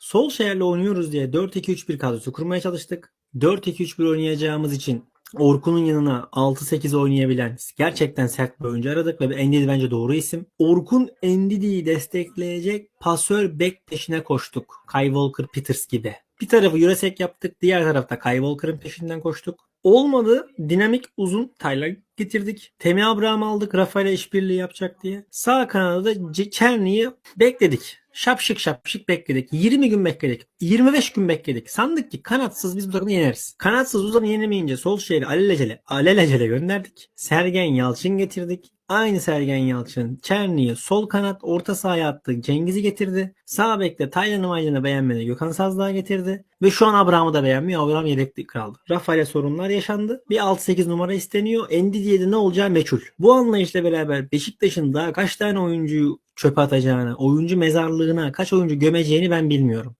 Solskjaer'le oynuyoruz diye 4-2-3-1 kadrosu kurmaya çalıştık. 4-2-3-1 oynayacağımız için Orkun'un yanına 6-8 oynayabilen gerçekten sert bir oyuncu aradık ve Endidi bence doğru isim. Orkun Endidi'yi destekleyecek pasör bek peşine koştuk. Kyle Walker Peters gibi. Bir tarafı Jurasek yaptık. Diğer tarafta Kyle Walker'ın peşinden koştuk. Olmadı. Dinamik uzun Tyler getirdik. Temi Abraham aldık. Rafael'e işbirliği yapacak diye. Sağ kanada Çerni'yi bekledik. Şapşık şapşık bekledik. 20 gün bekledik. 25 gün bekledik. Sandık ki kanatsız biz bu takımı yeneriz. Kanatsız uzanı yenemeyince Solskjaer'i alelacele, alelacele gönderdik. Sergen Yalçın getirdik. Aynı Sergen Yalçın Çerni'yi sol kanat orta sahaya attı. Cengiz'i getirdi. Sağ bekte Taylan'ı Maylan'ı beğenmedi. Gökhan Sazdağ getirdi. Ve şu an Abraham'ı da beğenmiyor. Abraham yedekli kaldı. Rafael'e sorunlar yaşandı. Bir 6-8 numara isteniyor. Endidi'ye de ne olacağı meçhul. Bu anlayışla beraber Beşiktaş'ın daha kaç tane oyuncuyu çöpe atacağını, oyuncu mezarlığına kaç oyuncu gömeceğini ben bilmiyorum.